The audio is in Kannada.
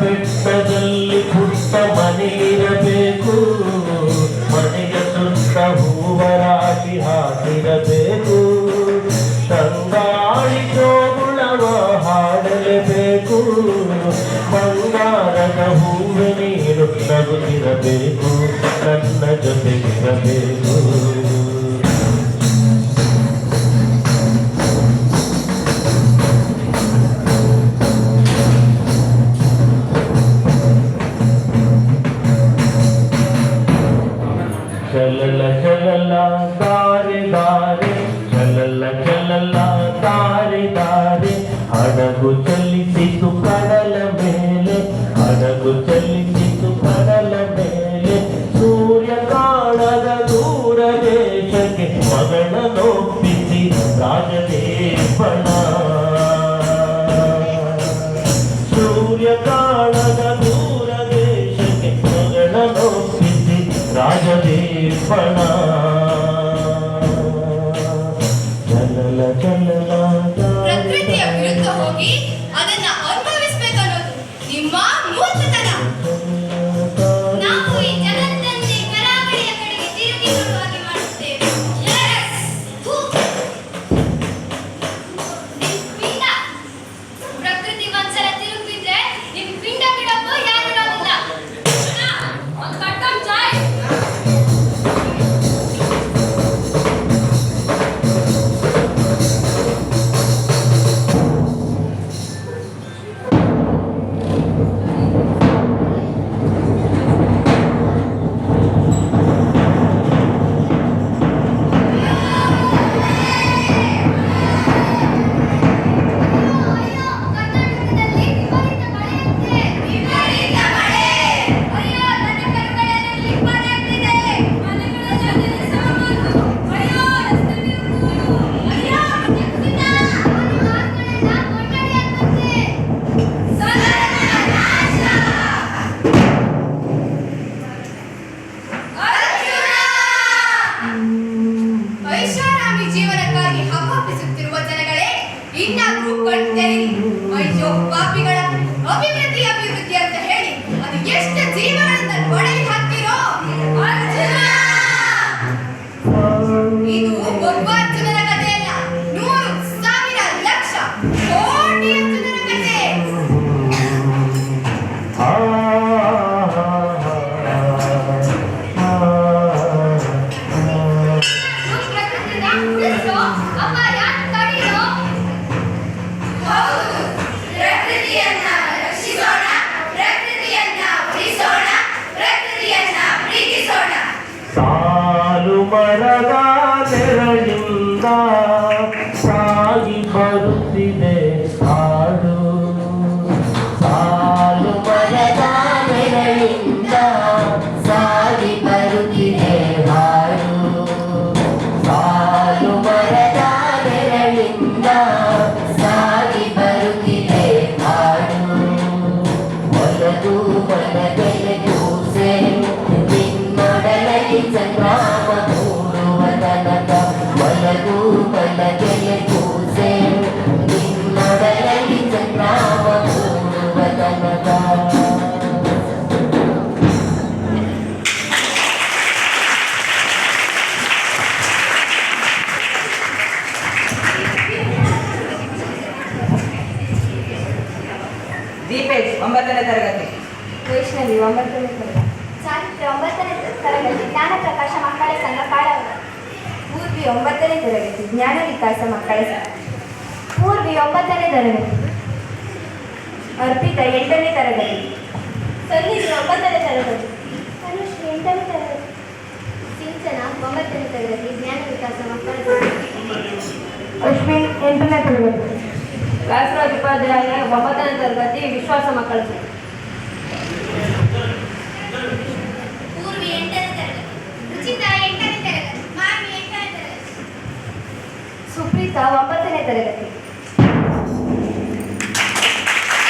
ಬೆಟ್ಟದಲ್ಲಿ ಪುಟ್ಟ ಇರಬೇಕು. ಮನೆಯ ಸುತ್ತ ಹೂವರಾಗಿ ಹಾಕಿರಬೇಕು. ಚಲಲ ಚಲಲ ದಾರೆ ದಾರೆ ಚಲಲ ಚಲಲ ದಾರೆ ದಾರೆ ಹಡಗು ಚಲಿಸಿತು ಕಡಲ ಮೇಲೆ ಹಡಗು ಚಲಿಸಿತು ಕಡಲ ಮೇಲೆ ಸೂರ್ಯ ಕಾಣದ ದೂರ ದೇಶಕ್ಕೆ ಮಗಳನ್ನೊಪ್ಪಿಸಿ ರಾಜದೇವನ friend. ಇನ್ನಾದ್ರೂ ಕಣ್ತೆರೆಯಿರಿ ಅಯ್ಯೋ ಪಾಪಿಗಳ ಅಭಿವೃದ್ಧಿ ಅಭಿವೃದ್ಧಿ ವೈಷ್ಣವಿ ಒಂಬತ್ತನೇ ತರಗತಿ ಒಂಬತ್ತನೇ ತರಗತಿ ಜ್ಞಾನ ಪ್ರಕಾಶ ಮಕ್ಕಳ ಸಂಘ ಕಾಳವರ ಪೂರ್ವಿ ಒಂಬತ್ತನೇ ತರಗತಿ ಜ್ಞಾನ ವಿಕಾಸ ಮಕ್ಕಳ ಸಂಘ. ಪೂರ್ವಿ ಒಂಬತ್ತನೇ ತರಗತಿ. ಅರ್ಪಿತ ಎಂಟನೇ ತರಗತಿ. ಸನ್ನಿಧಿ ಒಂಬತ್ತನೇ ತರಗತಿ. ಅನುಶ್ರೀ ಎಂಟನೇ ತರಗತಿ. ಸಿಂಚನ ಒಂಬತ್ತನೇ ತರಗತಿ ಜ್ಞಾನ ವಿಕಾಸ ಮಕ್ಕಳ ಸಂಘ. ಅಶ್ವಿನ್ ಎಂಟನೇ ತರಗತಿ. ವ್ಯಾಸರಾಜ್ ಉಪಾಧ್ಯಾಯ ಒಂಬತ್ತನೇ ತರಗತಿ ವಿಶ್ವಾಸ ಮಕ್ಕಳ ಸಂಘ ಪೂರ್ವಿ ಎಂಟನೇ ತರಗತಿ ರುಚಿತಾ ಎಂಟನೇ ತರಗತಿ ಮಾಮಿ ಎಂಟನೇ ತರಗತಿ ಸುಪ್ರೀತಾ ಒಂಬತ್ತನೇ ತರಗತಿ.